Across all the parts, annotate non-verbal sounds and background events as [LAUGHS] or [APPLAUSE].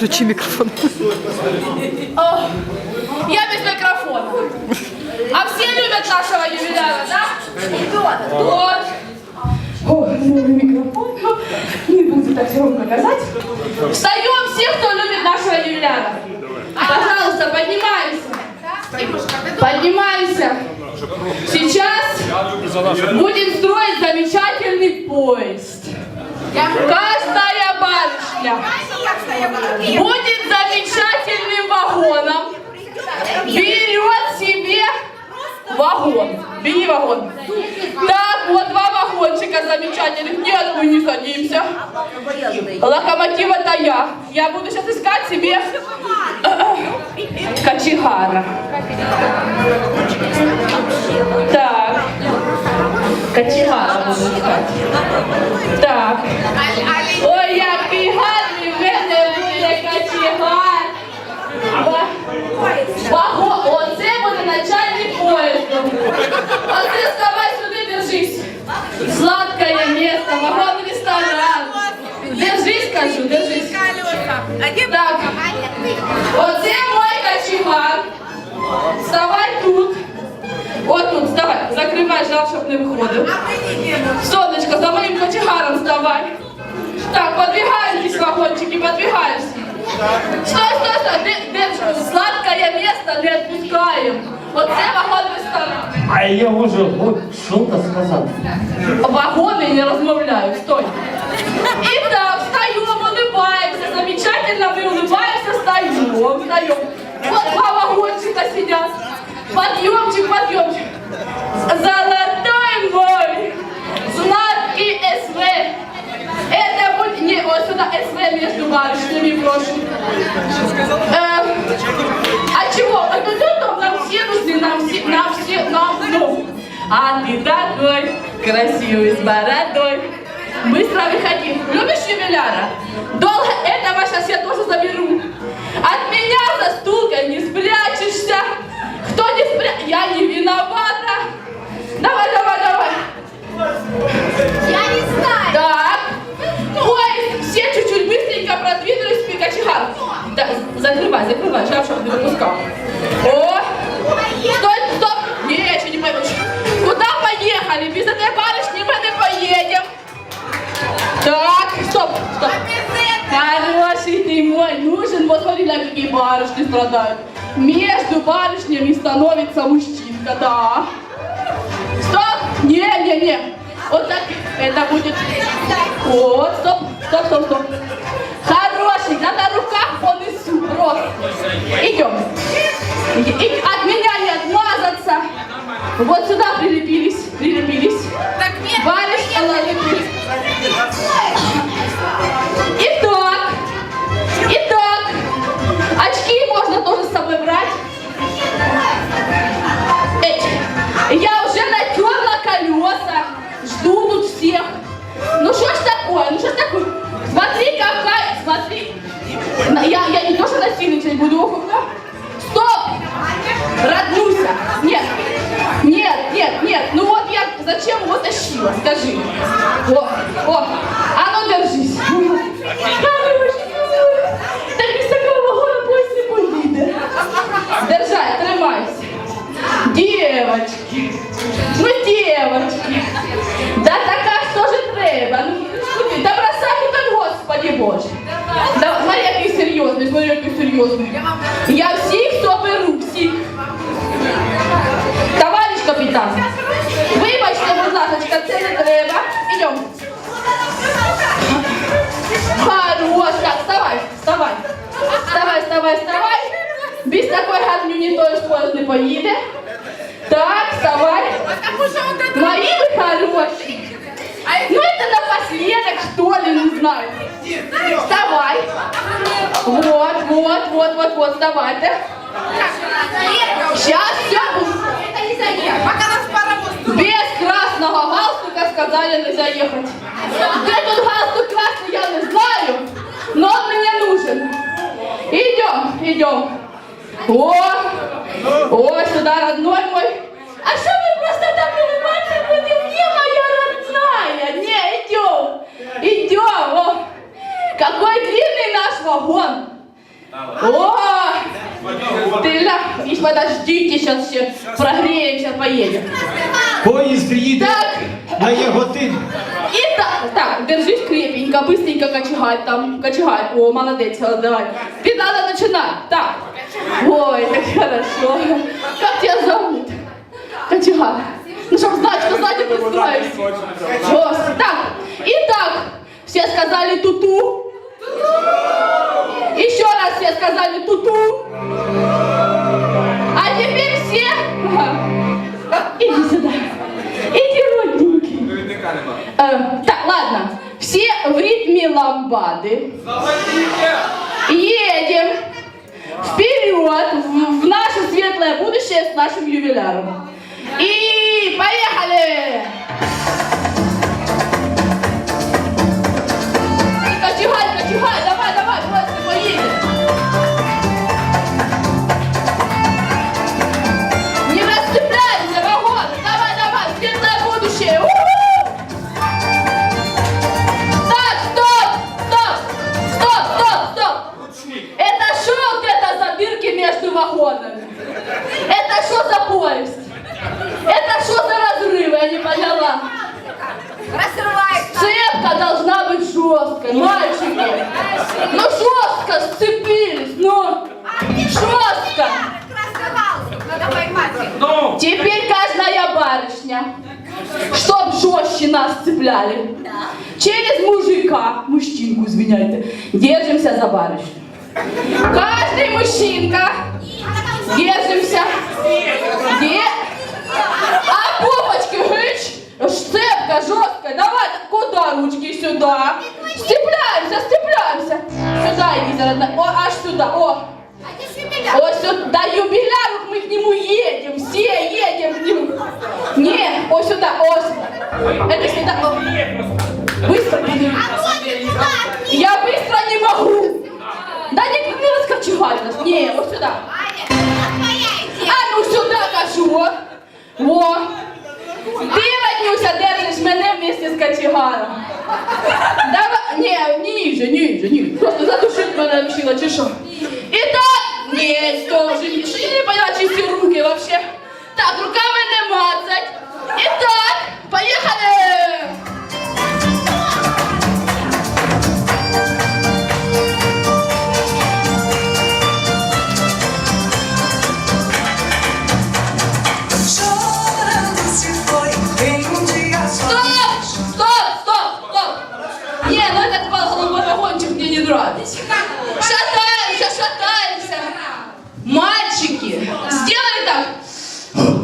Включи микрофон. О, я без микрофона. А все любят нашего ювеляра, да? Вот. Ой, новый микрофон. Не буду так громко казать. Встаем все, кто любит нашего ювеляра. Пожалуйста, поднимаемся. Поднимаемся. Сейчас будем строить замечательный поезд. Каждая барышня будет замечательным вагоном. Берет себе вагон. Бери вагон. Так, вот два вагончика замечательных. Нет, мы не садимся. Локомотив это я. Я буду сейчас искать себе [LAUGHS] кочегара. Так. Кочегара буду искать. Так. Ой, який гарний в мене буде кочегар. Ва- Ваго, оце буде начальник поїзду. Оце вставай сюди, держись. Сладкое место, вагон ресторан. Держись, кажу, держись. Так, оце мой кочегар. Вставай тут. От тут, вставай, закривай жар, щоб не виходив. Сонечко, за моїм кочегаром вставай. Так, подвигайтесь, вагончики, подвигайтесь. Стой, стой, стой, де, сладкое место не отпускаем. Оце вагон. А я можу от що-то сказати. Вагоны не размовляют, стой. Итак, встаем, улыбаемся, замечательно мы улыбаемся, встаем, встаем. Вот два вагончика сидят. Подъемчик, подъемчик. Золотой мой, сладкий СВ. Это будет, не, вот сюда СВ между барышнями прошу. Эм, а чего? Это нам все нужны, нам все, нам. А ты такой красивый, с бородой. Быстро выходи. Любишь ювеляра? Долго этого сейчас я тоже заберу. От меня за стулкой не спрячешься. Кто не спря... Я не виновата. Давай, давай, давай. Я не знаю. Так. Ой, все чуть-чуть быстренько продвинулись кочегару. Так, за Закрывай, закрывай, чтобы не выпускал. Мой, нужен, вот смотри, на какие барышни страдают. Между барышнями становится мужчинка, да. Стоп! Не, не, не. Вот так это будет. Вот, стоп, стоп, стоп, стоп. Хороший, я на руках понесу просто. Идем. И- и от меня не отмазаться. Вот сюда прилепились. Девочки, ну девочки, да така ж теж треба. Ну, слухай, да бросай так, господи Боже. Да, смотри, який серйозний, смотри, який серйозний. Я всіх соберу, всіх. Товариш капітан, вибачте, будь ласка, це не треба. Ідемо. Хорош, так, вставай, вставай. Вставай, вставай, вставай. Без такой гадню ніхто ж поїзд не поїде. Так, вставай. Потому что вот это... Мои вы хорошие. Ну это напоследок, что ли, не знаю. Вставай. Вот, вот, вот, вот, вот, вставай. Да? Сейчас все Это. Пока нас паровоз Без красного галстука сказали не заехать. Где тут галстук красный, я не знаю, но он мне нужен. Идем, идем. О, о, сюда, родной мой. А что вы просто так улыбаться будете? Не моя родная. Не, идем. Идем. О, какой длинный наш вагон. О, ты ля, и подождите, сейчас все прогреемся, поедем. Поїзд їде Так, на Яготин. и так, так, держись крепенько, быстренько кочегай там, кочегай. О, молодец, давай. Ты надо начинать, так. Ой, как хорошо. Как тебя зовут? Кочегай. Ну, чтобы знать, что сзади пристроишься. Господи, так, итак, все сказали туту. Еще раз все сказали туту. А теперь все... Иди сюда. Иди, родненький. Э, так, ладно. Все в ритме ламбады. Едем вперед в, в наше светлое будущее с нашим ювеляром. И поехали! Жестче нас цепляли, через мужика, мужчинку, извиняйте, держимся за барышню. Каждый мужчинка, держимся. Де... А попочки, гыч, сцепка жесткая, давай, куда ручки, сюда. Степляемся, степляемся. Сюда иди, родная. О, аж сюда, о. Ось сюда, юбиляр, мы к нему едем, все едем к нему. Не, ось сюда, ось. Это всегда быстро. Я быстро не могу. Да не, ну, не раскочевай нас. Не, вот сюда. А ну сюда кажу. Во. Во. Ти, Ванюся, держиш меня вместе з качегаром. Давай, не, ниже, ниже, ниже. Просто задушить мене вчила, чи що? І так, не що же ні. Що не поняла, чисті руки вообще. Так, руками не мацать. Итак, поехали!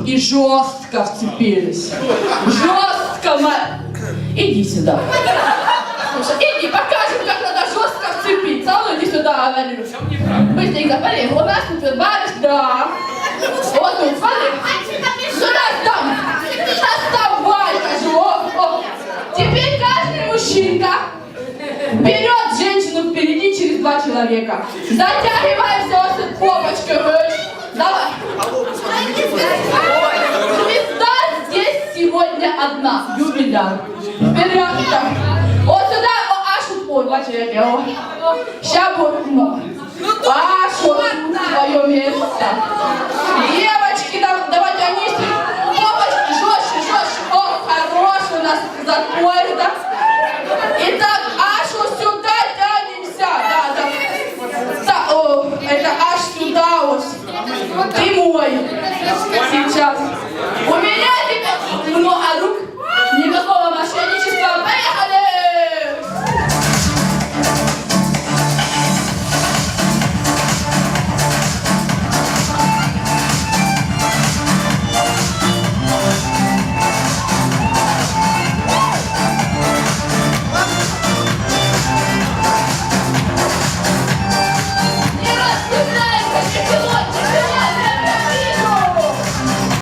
И жестко вцепились. Жестко, ма... Иди сюда. Иди, покажем, как надо жестко вцепиться. А ну иди сюда, Валерий. Быстренько, смотри, у нас тут барыш, да. Вот тут, смотри. Сюда там. Доставай, кажу. Теперь каждый мужчинка берет женщину впереди через два человека. Затягиваемся вот с говоришь. Давай. Одна. Юбиляр. Вперед. так. Вот сюда, о, аж вот, ой, бачу, як я, о. Ща вот тут твое место. Девочки, да- давайте они попочки жестче, жестче. О, хороший у нас запой, да. Итак, аж вот сюда тянемся. Да, да. Да, о, это аж сюда вот. Ты мой. Сейчас.